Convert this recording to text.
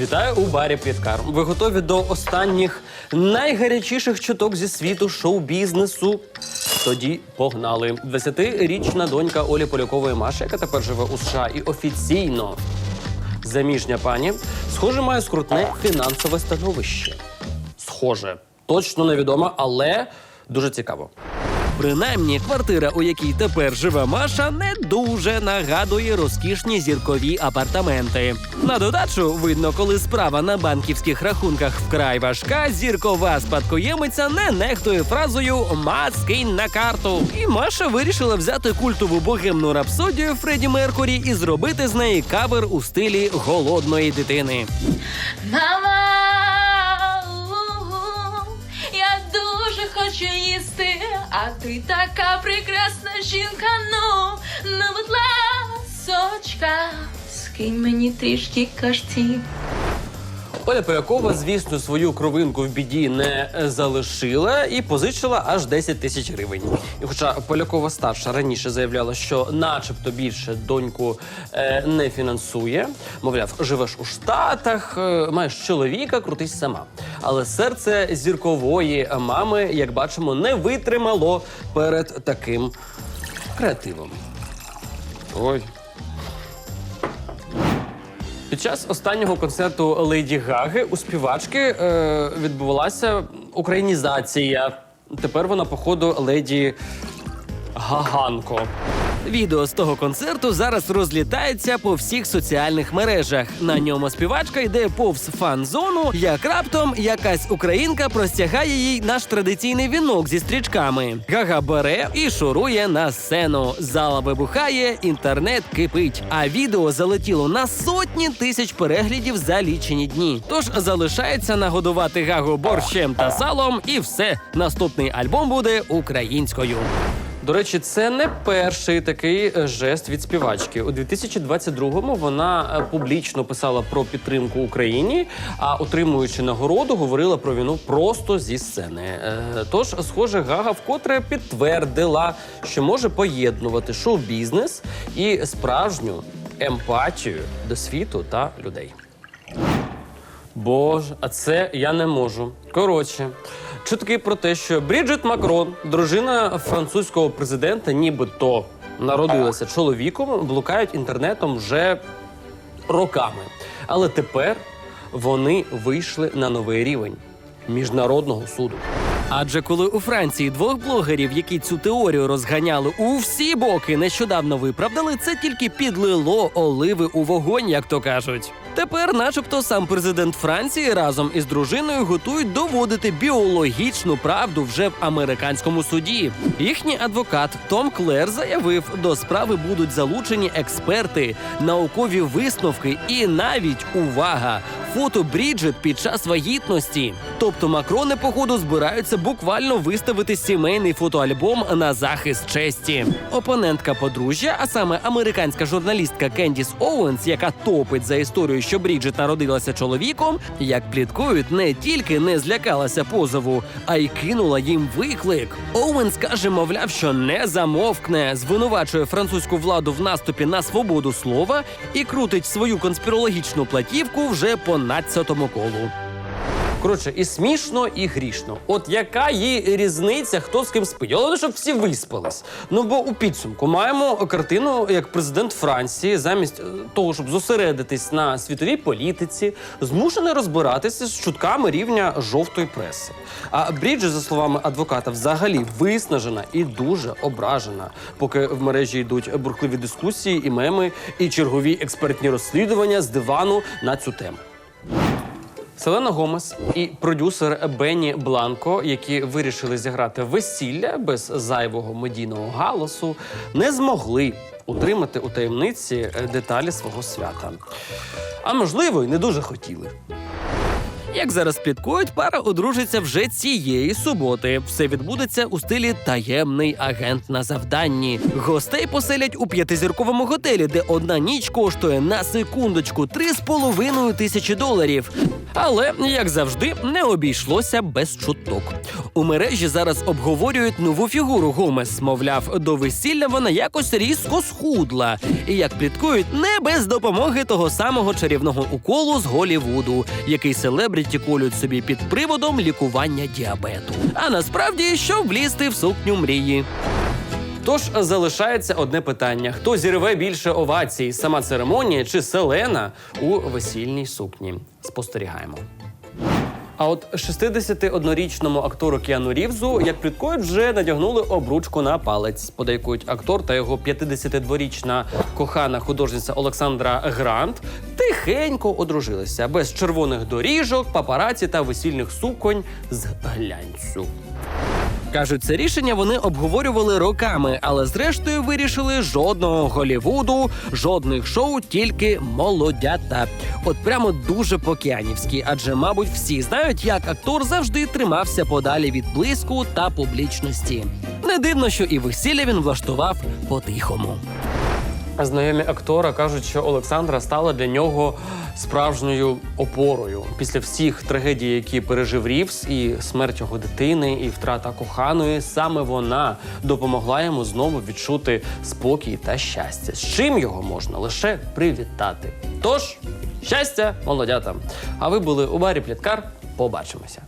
Вітаю у барі Пліткар. Ви готові до останніх найгарячіших чуток зі світу шоу-бізнесу? Тоді погнали. 20-річна донька Олі Полякової Маші, яка тепер живе у США і офіційно заміжня пані, схоже, має скрутне фінансове становище. Схоже, точно невідомо, але дуже цікаво. Принаймні, квартира, у якій тепер живе Маша, не дуже нагадує розкішні зіркові апартаменти. На додачу, видно, коли справа на банківських рахунках вкрай важка, зіркова спадкоємиця не нехтує фразою «Ма, скинь на карту. І Маша вирішила взяти культову богемну рапсодію Фредді Меркурі і зробити з неї кавер у стилі голодної дитини. Мама, я дуже хочу їсти, а ти така прекрасна жінка. Ну, ну, будь ласочка, скинь мені трішки кашці. Оля Полякова, звісно, свою кровинку в біді не залишила і позичила аж 10 тисяч гривень. І хоча Полякова старша раніше заявляла, що начебто більше доньку е, не фінансує, мовляв, живеш у Штатах, е, маєш чоловіка, крутись сама. Але серце зіркової мами, як бачимо, не витримало перед таким креативом. Ой. Під час останнього концерту Леді Гаги у співачки е, відбувалася українізація. Тепер вона, походу, леді Гаганко. Відео з того концерту зараз розлітається по всіх соціальних мережах. На ньому співачка йде повз фан-зону, як раптом якась українка простягає їй наш традиційний вінок зі стрічками. Гага бере і шурує на сцену. Зала вибухає, інтернет кипить. А відео залетіло на сотні тисяч переглядів за лічені дні. Тож залишається нагодувати Гагу борщем та салом, і все. Наступний альбом буде українською. До речі, це не перший такий е, жест від співачки. У 2022-му вона е, публічно писала про підтримку Україні, а отримуючи нагороду, говорила про війну просто зі сцени. Е, Тож, схоже, Гага вкотре підтвердила, що може поєднувати шоу-бізнес і справжню емпатію до світу та людей. Боже, а це я не можу. Коротше, чутки про те, що Бріджит Макрон, дружина французького президента, нібито народилася чоловіком, блукають інтернетом вже роками. Але тепер вони вийшли на новий рівень міжнародного суду. Адже коли у Франції двох блогерів, які цю теорію розганяли у всі боки, нещодавно виправдали, це тільки підлило оливи у вогонь, як то кажуть. Тепер, начебто, сам президент Франції разом із дружиною готують доводити біологічну правду вже в американському суді. Їхній адвокат Том Клер заявив, до справи будуть залучені експерти, наукові висновки і навіть увага. Фото Бріджит під час вагітності. Тобто Макрони, походу, збираються буквально виставити сімейний фотоальбом на захист честі. Опонентка подружжя, а саме американська журналістка Кендіс Оуенс, яка топить за історію, що Бріджит народилася чоловіком, як пліткують, не тільки не злякалася позову, а й кинула їм виклик. Оуенс каже, мовляв, що не замовкне, звинувачує французьку владу в наступі на свободу слова і крутить свою конспірологічну платівку вже по надцятому колу. Коротше, і смішно, і грішно. От яка їй різниця, хто з ким спить? Головне, щоб всі виспались. Ну бо у підсумку маємо картину, як президент Франції, замість е, того, щоб зосередитись на світовій політиці, змушений розбиратися з чутками рівня жовтої преси. А Бріджит, за словами адвоката, взагалі виснажена і дуже ображена, поки в мережі йдуть бурхливі дискусії і меми, і чергові експертні розслідування з дивану на цю тему. Селена Гомес і продюсер Бенні Бланко, які вирішили зіграти весілля без зайвого медійного галасу, не змогли утримати у таємниці е, деталі свого свята. А можливо, й не дуже хотіли. Як зараз підкоють, пара одружиться вже цієї суботи. Все відбудеться у стилі таємний агент на завданні. Гостей поселять у п'ятизірковому готелі, де одна ніч коштує на секундочку 3,5 тисячі доларів. Але, як завжди, не обійшлося без чуток. У мережі зараз обговорюють нову фігуру Гомес. Мовляв, до весілля вона якось різко схудла. І як пліткують, не без допомоги того самого чарівного уколу з Голівуду, який селебріті колють собі під приводом лікування діабету. А насправді, щоб влізти в сукню мрії. Тож залишається одне питання: хто зірве більше овацій, сама церемонія чи Селена у весільній сукні? Спостерігаємо. А от 61-річному актору Кіану Рівзу, як пліткують, вже надягнули обручку на палець. Подейкують актор та його 52-річна кохана художниця Олександра Грант тихенько одружилися без червоних доріжок, папараці та весільних суконь з глянцю. Кажуть, це рішення вони обговорювали роками, але зрештою вирішили жодного Голівуду, жодних шоу, тільки молодята. От прямо дуже по-кіанівськи, адже, мабуть, всі знають, як актор завжди тримався подалі від блиску та публічності. Не дивно, що і весілля він влаштував по-тихому. Знайомі актора кажуть, що Олександра стала для нього справжньою опорою після всіх трагедій, які пережив Рівс, і смерть його дитини, і втрата коханої. Саме вона допомогла йому знову відчути спокій та щастя. З чим його можна лише привітати. Тож щастя, молодята! А ви були у барі Пліткар. Побачимося.